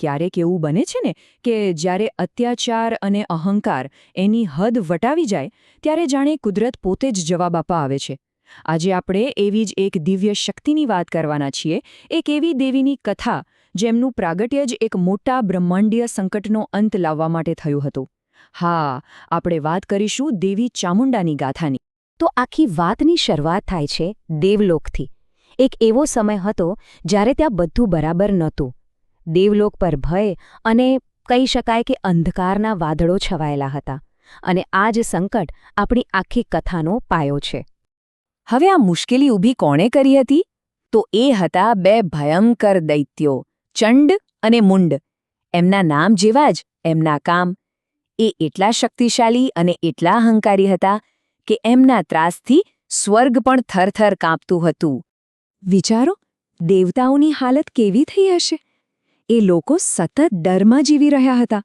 ક્યારેક એવું બને છે ને કે જ્યારે અત્યાચાર અને અહંકાર એની હદ વટાવી જાય, ત્યારે જાણે કુદરત પોતે જ જવાબ આપવા આવે છે. આજે આપણે એવી જ એક દિવ્ય શક્તિની વાત કરવાના છીએ, એક એવી દેવીની કથા જેમનું પ્રાગટ્ય જ એક મોટા બ્રહ્માંડીય સંકટનો અંત લાવવા માટે થયું હતું. હા, આપણે વાત કરીશું દેવી ચામુંડાની ગાથાની. તો આખી વાતની શરૂઆત થાય છે દેવલોકથી. એક એવો સમય હતો જ્યારે ત્યાં બધું બરાબર નહોતું. દેવલોક પર ભય અને કહી શકાય કે અંધકારના વાદળો છવાયેલા હતા અને આ જ સંકટ આપણી આખી કથાનો પાયો છે. હવે આ મુશ્કેલી ઊભી કોણે કરી હતી? તો એ હતા બે ભયંકર દૈત્યો, ચંડ અને મુંડ. એમના નામ જેવા જ, એમના કામ. એ એટલા શક્તિશાળી અને એટલા અહંકારી હતા કે એમના ત્રાસથી સ્વર્ગ પણ થરથર કાંપતું હતું. વિચારો, દેવતાઓની હાલત કેવી થઈ હશે? એ લોકો સતત ડરમાં જીવી રહ્યા હતા.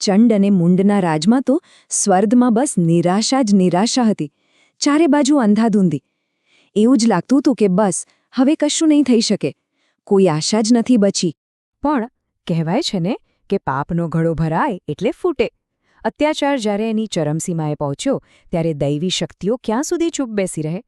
ચંડ અને મુંડના રાજમાં તો સ્વર્ગમાં બસ નિરાશા જ નિરાશા હતી. ચારે બાજુ અંધાધૂંધી. એવું જ લાગતું હતું કે બસ હવે કશું નહીં થઈ શકે. કોઈ આશા જ નથી બચી. પણ કહેવાય છે ને કે પાપનો ઘડો ભરાય એટલે ફૂટે. અત્યાચાર જ્યારે એની ચરમસીમાએ પહોંચ્યો, ત્યારે દૈવી શક્તિઓ ક્યાં સુધી ચૂપ બેસી રહે?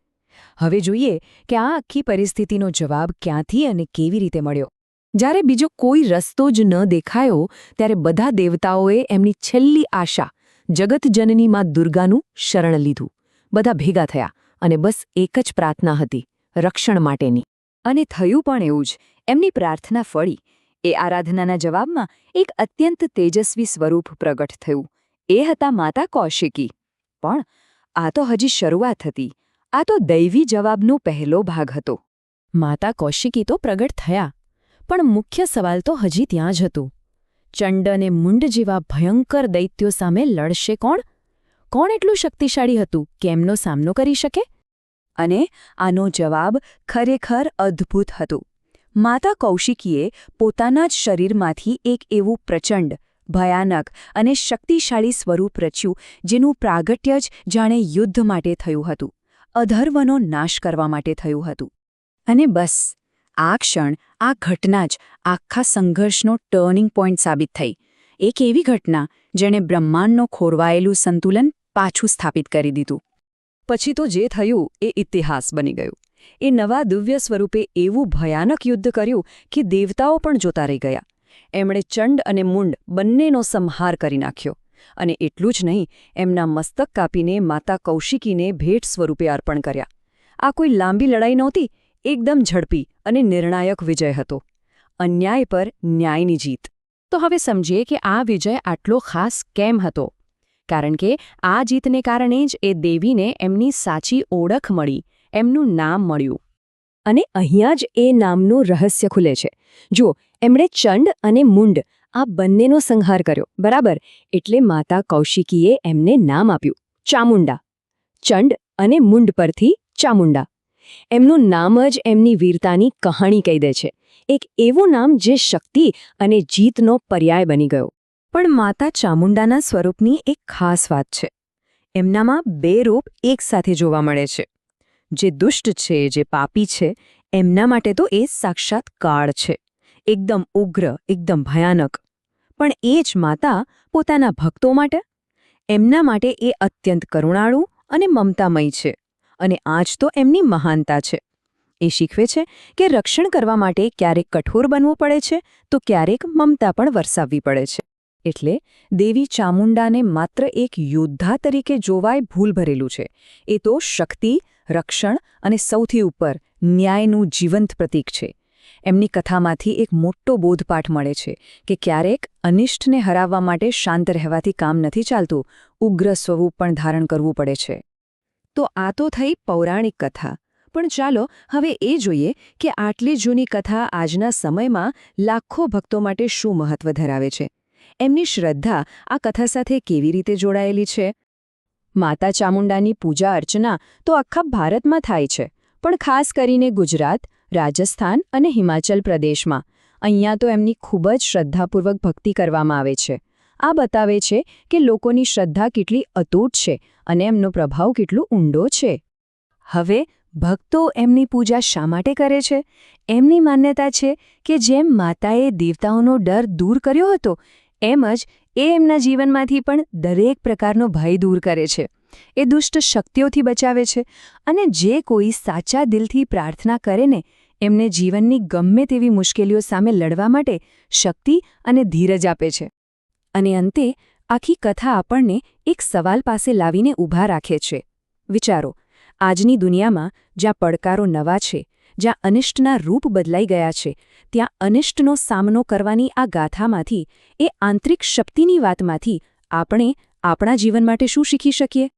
હવે જોઈએ કે આ આખી પરિસ્થિતિનો જવાબ ક્યાંથી અને કેવી રીતે મળ્યો. જ્યારે બીજો કોઈ રસ્તો જ ન દેખાયો, ત્યારે બધા દેવતાઓએ એમની છેલ્લી આશા જગતજનની માં દુર્ગાનું શરણ લીધું. બધા ભેગા થયા અને બસ એક જ પ્રાર્થના હતી, રક્ષણ માટેની. અને થયું પણ એવું જ. એમની પ્રાર્થના ફળી. એ આરાધનાના જવાબમાં એક અત્યંત તેજસ્વી સ્વરૂપ પ્રગટ થયું. એ હતા માતા કૌશિકી. પણ આ તો હજી શરૂઆત હતી. આ તો દૈવી જવાબનો પહેલો ભાગ હતો. માતા કૌશિકી તો પ્રગટ થયા. પણ મુખ્ય સવાલ તો હજી ત્યાં જ હતો. ચંડ અને મુંડ જેવા ભયંકર દૈત્યો સામે લડશે કોણ? કોણ એટલું શક્તિશાળી હતું કે એમનો સામનો કરી શકે? અને આનો જવાબ ખરેખર અદ્ભુત હતો. માતા કૌશિકીએ પોતાના જ શરીરમાંથી એક એવું પ્રચંડ, ભયાનક અને શક્તિશાળી સ્વરૂપ રચ્યું, જેનું પ્રાગટ્ય જ જાણે યુદ્ધ માટે થયું હતું. અધર્વનો નાશ કરવા માટે થયું હતું. અને બસ આ ક્ષણ, આ ઘટના જ આખા સંઘર્ષનો ટર્નિંગ પોઈન્ટ સાબિત થઈ. એક એવી ઘટના જેણે બ્રહ્માંડનો ખોરવાયેલું સંતુલન પાછું સ્થાપિત કરી દીધું. પછી તો જે થયું એ ઇતિહાસ બની ગયું. એ નવા દિવ્ય સ્વરૂપે એવું ભયાનક યુદ્ધ કર્યું કે દેવતાઓ પણ જોતા રહી ગયા. એમણે ચંડ અને મુંડ બંનેનો સંહાર કરી નાખ્યો. અને એટલું જ નહીં, એમના મસ્તક કાપીને માતા કૌશિકીને ભેટ સ્વરૂપે અર્પણ કર્યા. આ કોઈ લાંબી લડાઈ નહોતી એકદમ ઝડપી અને નિર્ણાયક વિજય હતો. અન્યાય પર ન્યાયની જીત. તો હવે સમજીએ કે આ વિજય આટલો ખાસ કેમ હતો? કારણ કે આ જીતને કારણે જ એ દેવીને એમની સાચી ઓળખ મળી, એમનું નામ મળ્યું. અને અહીંયા જ એ નામનું રહસ્ય ખુલે છે. જો એમણે ચંડ અને મુંડ, આ બંનેનો સંહાર કર્યો, બરાબર? એટલે માતા કૌશિકીએ એમને નામ આપ્યું, ચામુંડા. ચંડ અને મુંડ પરથી ચામુંડા. એમનું નામ જ એમની વીરતાની કહાણી કહી દે છે. એક એવું નામ જે શક્તિ અને જીતનો પર્યાય બની ગયો. પણ માતા ચામુંડાના સ્વરૂપની એક ખાસ વાત છે. એમનામાં બે રૂપ એકસાથે જોવા મળે છે. જે દુષ્ટ છે, જે પાપી છે, એમના માટે તો એ સાક્ષાત કાળ છે. એકદમ ઉગ્ર, એકદમ ભયાનક. પણ એ જ માતા પોતાના ભક્તો માટે? એમના માટે એ અત્યંત કરુણાળુ અને મમતામય છે. અને આજ તો એમની મહાનતા છે. એ શીખવે છે કે રક્ષણ કરવા માટે ક્યારેક કઠોર બનવું પડે છે તો ક્યારેક મમતા પણ વરસાવવી પડે છે. એટલે દેવી ચામુંડાને માત્ર એક યોદ્ધા તરીકે જોવાય ભૂલ ભરેલું છે. એ તો શક્તિ, રક્ષણ અને સૌથી ઉપર ન્યાયનું જીવંત પ્રતીક છે. એમની કથામાંથી એક મોટો બોધપાઠ મળે છે કે ક્યારેક અનિષ્ટને હરાવવા માટે શાંત રહેવાથી કામ નથી ચાલતું, ઉગ્ર સ્વરૂપ પણ ધારણ કરવું પડે છે. તો આ તો થઈ પૌરાણિક કથા. પણ ચાલો હવે એ જોઈએ કે આટલી જૂની કથા આજના સમયમાં લાખો ભક્તો માટે શું મહત્વ ધરાવે છે. એમની શ્રદ્ધા આ કથા સાથે કેવી રીતે જોડાયેલી છે? માતા ચામુંડાની પૂજા અર્ચના તો આખા ભારતમાં થાય છે. પણ ખાસ કરીને ગુજરાત, રાજસ્થાન અને હિમાચલ પ્રદેશમાં. અહીંયા તો એમની ખૂબ જ શ્રદ્ધાપૂર્વક ભક્તિ કરવામાં આવે છે. આ બતાવે છે કે લોકોની શ્રદ્ધા કેટલી અતૂટ છે અને એમનો પ્રભાવ કેટલો ઊંડો છે. હવે, ભક્તો એમની પૂજા શા માટે કરે છે? એમની માન્યતા છે કે જેમ માતાએ દેવતાઓનો ડર દૂર કર્યો હતો, એમ જ એ એમના જીવનમાંથી પણ દરેક પ્રકારનો ભય દૂર કરે છે. એ દુષ્ટ શક્તિઓથી બચાવે છે અને જે કોઈ સાચા દિલથી પ્રાર્થના કરે ને, એમને જીવનની ગમે તેવી મુશ્કેલીઓ સામે લડવા માટે શક્તિ અને ધીરજ આપે છે. અને અંતે આખી કથા આપણને એક સવાલ પાસે લાવીને ઊભા રાખે છે. વિચારો, આજની દુનિયામાં જ્યાં પડકારો નવા છે, જ્યાં અનિષ્ટના રૂપ બદલાઈ ગયા છે, ત્યાં અનિષ્ટનો સામનો કરવાની આ ગાથામાંથી, એ આંતરિક શક્તિની વાતમાંથી આપણે આપણા જીવન માટે શું શીખી શકીએ?